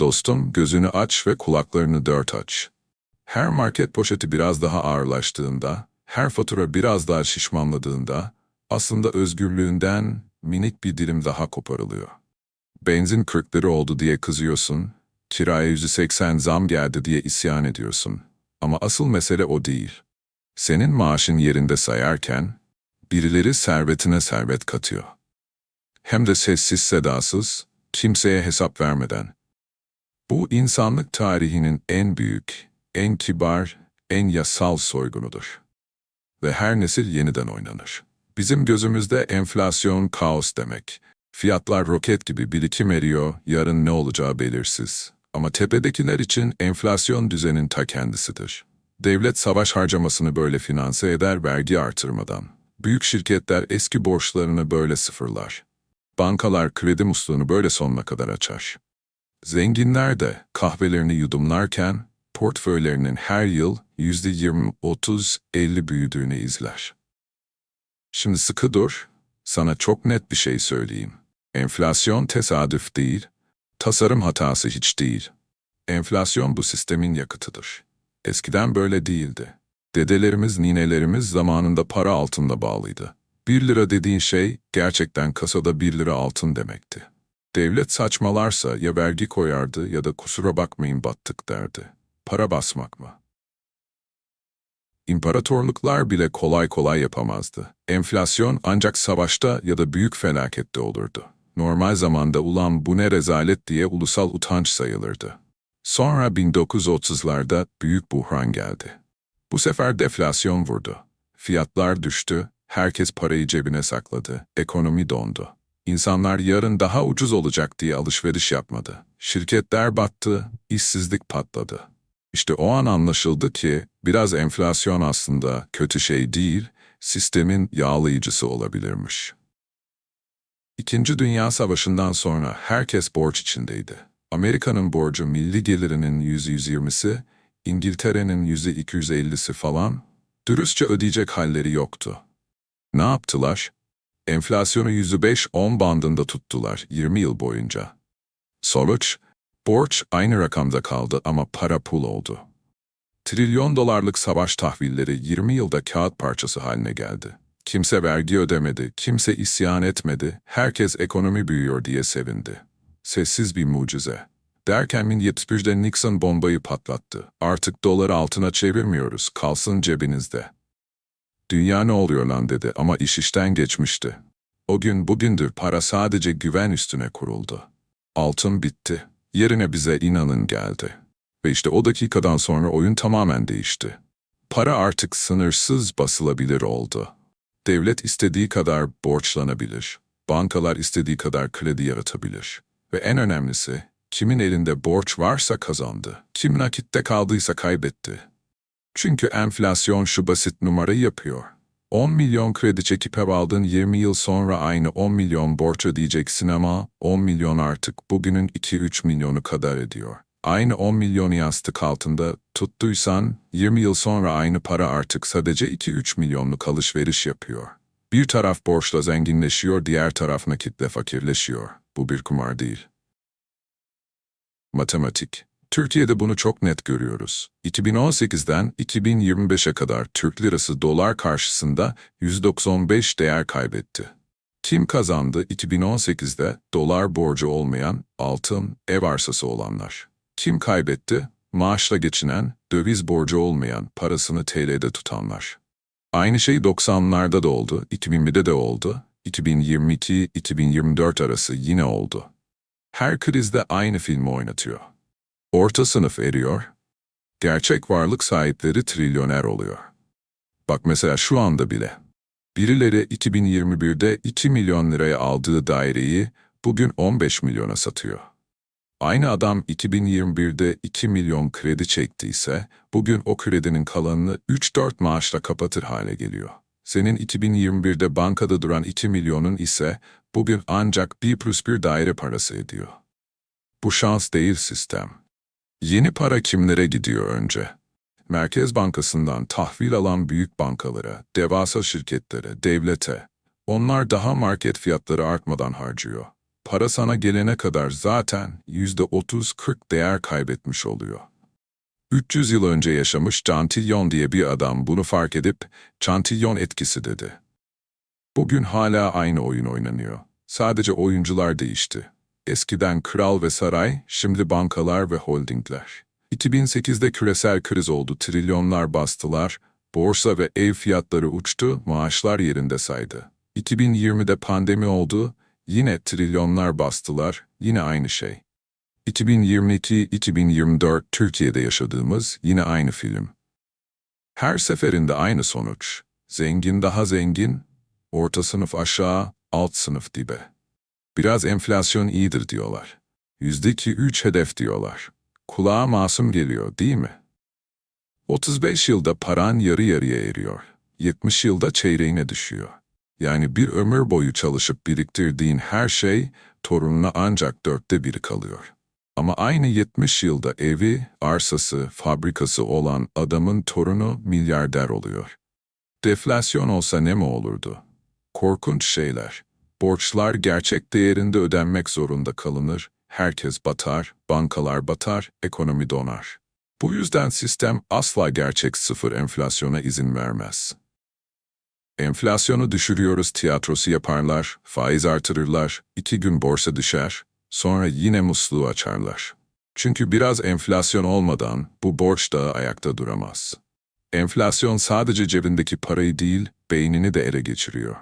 Dostum gözünü aç ve kulaklarını dört aç. Her market poşeti biraz daha ağırlaştığında, her fatura biraz daha şişmanladığında, aslında özgürlüğünden minik bir dilim daha koparılıyor. Benzin 40 lira oldu diye kızıyorsun, kiraya 180 zam geldi diye isyan ediyorsun. Ama asıl mesele o değil. Senin maaşın yerinde sayarken, birileri servetine servet katıyor. Hem de sessiz sedasız, kimseye hesap vermeden. Bu insanlık tarihinin en büyük, en kibar, en yasal soygunudur. Ve her nesil yeniden oynanır. Bizim gözümüzde enflasyon kaos demek. Fiyatlar roket gibi birikim eriyor, yarın ne olacağı belirsiz. Ama tepedekiler için enflasyon düzenin ta kendisidir. Devlet savaş harcamasını böyle finanse eder vergi artırmadan. Büyük şirketler eski borçlarını böyle sıfırlar. Bankalar kredi musluğunu böyle sonuna kadar açar. Zenginler de kahvelerini yudumlarken portföylerinin her yıl yüzde yirmi, otuz, elli büyüdüğünü izler. Şimdi sıkı dur, sana çok net bir şey söyleyeyim. Enflasyon tesadüf değil, tasarım hatası hiç değil. Enflasyon bu sistemin yakıtıdır. Eskiden böyle değildi. Dedelerimiz, ninelerimiz zamanında para altında bağlıydı. Bir lira dediğin şey gerçekten kasada bir lira altın demekti. Devlet saçmalarsa ya vergi koyardı ya da kusura bakmayın battık derdi. Para basmak mı? İmparatorluklar bile kolay kolay yapamazdı. Enflasyon ancak savaşta ya da büyük felakette olurdu. Normal zamanda ulan bu ne rezalet diye ulusal utanç sayılırdı. Sonra 1930'larda büyük buhran geldi. Bu sefer deflasyon vurdu. Fiyatlar düştü, herkes parayı cebine sakladı, ekonomi dondu. İnsanlar yarın daha ucuz olacak diye alışveriş yapmadı. Şirketler battı, işsizlik patladı. İşte o an anlaşıldı ki biraz enflasyon aslında kötü şey değil, sistemin yağlayıcısı olabilirmiş. İkinci Dünya Savaşı'ndan sonra herkes borç içindeydi. Amerika'nın borcu milli gelirinin %120'si, İngiltere'nin %250'si falan, dürüstçe ödeyecek halleri yoktu. Ne yaptılar? Enflasyonu %5-10 bandında tuttular 20 yıl boyunca. Sonuç, borç aynı rakamda kaldı ama para pul oldu. Trilyon dolarlık savaş tahvilleri 20 yılda kağıt parçası haline geldi. Kimse vergi ödemedi, kimse isyan etmedi, herkes ekonomi büyüyor diye sevindi. Sessiz bir mucize. Derken 1971'de Nixon bombayı patlattı. Artık doları altına çevirmiyoruz, kalsın cebinizde. Dünya ne oluyor lan dedi ama iş işten geçmişti. O gün bugündür para sadece güven üstüne kuruldu. Altın bitti. Yerine bize inanın geldi. Ve işte o dakikadan sonra oyun tamamen değişti. Para artık sınırsız basılabilir oldu. Devlet istediği kadar borçlanabilir. Bankalar istediği kadar kredi yaratabilir. Ve en önemlisi, kimin elinde borç varsa kazandı. Kim nakitte kaldıysa kaybetti. Çünkü enflasyon şu basit numarayı yapıyor. 10 milyon kredi çekip ev aldın 20 yıl sonra aynı 10 milyon borç ödeyeceksin ama 10 milyon artık bugünün 2-3 milyonu kadar ediyor. Aynı 10 milyonu yastık altında tuttuysan 20 yıl sonra aynı para artık sadece 2-3 milyonluk alışveriş yapıyor. Bir taraf borçla zenginleşiyor, diğer taraf nakitle fakirleşiyor. Bu bir kumar değil. Matematik Türkiye'de bunu çok net görüyoruz. 2018'den 2025'e kadar Türk lirası dolar karşısında %95 değer kaybetti. Kim kazandı 2018'de dolar borcu olmayan, altın, ev arsası olanlar? Kim kaybetti? Maaşla geçinen, döviz borcu olmayan, parasını TL'de tutanlar. Aynı şey 90'larda da oldu, 2001'de de oldu, 2022-2024 arası yine oldu. Her krizde aynı filmi oynatıyor. Orta sınıf eriyor, gerçek varlık sahipleri trilyoner oluyor. Bak mesela şu anda bile. Birileri 2021'de 2 milyon liraya aldığı daireyi bugün 15 milyona satıyor. Aynı adam 2021'de 2 milyon kredi çektiyse bugün o kredinin kalanını 3-4 maaşla kapatır hale geliyor. Senin 2021'de bankada duran 2 milyonun ise bugün ancak 1 plus 1 daire parası ediyor. Bu şans değil sistem. Yeni para kimlere gidiyor önce? Merkez Bankası'ndan tahvil alan büyük bankalara, devasa şirketlere, devlete. Onlar daha market fiyatları artmadan harcıyor. para sana gelene kadar zaten yüzde otuz kırk değer kaybetmiş oluyor. 300 yıl önce yaşamış Cantillon diye bir adam bunu fark edip Cantillon etkisi dedi. Bugün hala aynı oyun oynanıyor. Sadece oyuncular değişti. Eskiden kral ve saray, şimdi bankalar ve holdingler. 2008'de küresel kriz oldu, trilyonlar bastılar, borsa ve ev fiyatları uçtu, maaşlar yerinde saydı. 2020'de pandemi oldu, yine trilyonlar bastılar, yine aynı şey. 2022-2024 Türkiye'de yaşadığımız yine aynı film. Her seferinde aynı sonuç. Zengin daha zengin, orta sınıf aşağı, alt sınıf dibe. Biraz enflasyon iyidir diyorlar. Yüzdeki üç hedef diyorlar. Kulağa masum geliyor değil mi? 35 yılda paran yarı yarıya eriyor. 70 yılda çeyreğine düşüyor. Yani bir ömür boyu çalışıp biriktirdiğin her şey torununa ancak dörtte biri kalıyor. Ama aynı 70 yılda evi, arsası, fabrikası olan adamın torunu milyarder oluyor. Deflasyon olsa ne mi olurdu? Korkunç şeyler. Borçlar gerçek değerinde ödenmek zorunda kalınır, herkes batar, bankalar batar, ekonomi donar. Bu yüzden sistem asla gerçek sıfır enflasyona izin vermez. Enflasyonu düşürüyoruz tiyatrosu yaparlar, faiz artırırlar, iki gün borsa düşer, sonra yine musluğu açarlar. Çünkü biraz enflasyon olmadan bu borç dağı ayakta duramaz. Enflasyon sadece cebindeki parayı değil, beynini de ele geçiriyor.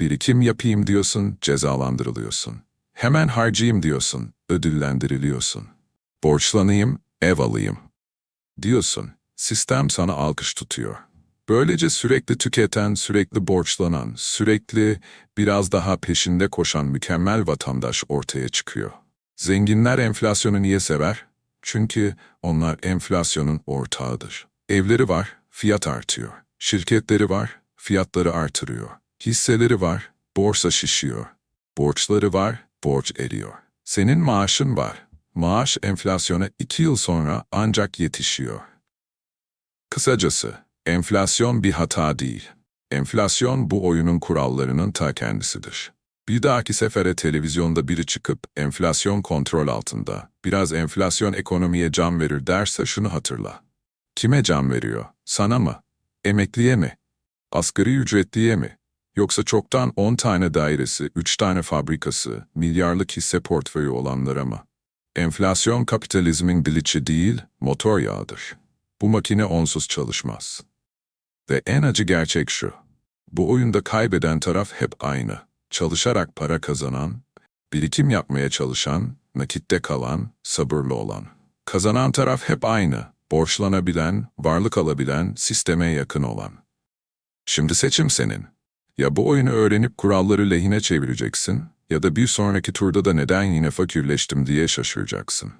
Birikim yapayım diyorsun, cezalandırılıyorsun. Hemen harcayayım diyorsun, ödüllendiriliyorsun. Borçlanayım, ev alayım. Diyorsun, sistem sana alkış tutuyor. Böylece sürekli tüketen, sürekli borçlanan, sürekli biraz daha peşinde koşan mükemmel vatandaş ortaya çıkıyor. Zenginler enflasyonu niye sever? Çünkü onlar enflasyonun ortağıdır. Evleri var, fiyat artıyor. Şirketleri var, fiyatları artırıyor. Hisseleri var, borsa şişiyor. Borçları var, borç eriyor. Senin maaşın var. Maaş enflasyona iki yıl sonra ancak yetişiyor. Kısacası, enflasyon bir hata değil. Enflasyon bu oyunun kurallarının ta kendisidir. Bir dahaki sefere televizyonda biri çıkıp enflasyon kontrol altında, biraz enflasyon ekonomiye can verir derse şunu hatırla. Kime can veriyor? Sana mı? Emekliye mi? Asgari ücretliye mi? Yoksa çoktan 10 tane dairesi, 3 tane fabrikası, milyarlık hisse portföyü olanlara mı? Enflasyon kapitalizmin bilici değil, motor yağıdır. Bu makine onsuz çalışmaz. Ve en acı gerçek şu. Bu oyunda kaybeden taraf hep aynı. Çalışarak para kazanan, birikim yapmaya çalışan, nakitte kalan, sabırlı olan. Kazanan taraf hep aynı. Borçlanabilen, varlık alabilen, sisteme yakın olan. Şimdi seçim senin. Ya bu oyunu öğrenip kuralları lehine çevireceksin ya da bir sonraki turda da neden yine fakirleştim diye şaşıracaksın.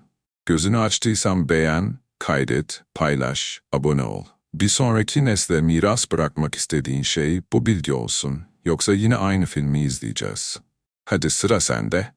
Gözünü açtıysan beğen, kaydet, paylaş, abone ol. Bir sonraki nesle miras bırakmak istediğin şey bu bilgi olsun. Yoksa yine aynı filmi izleyeceğiz. Hadi sıra sende.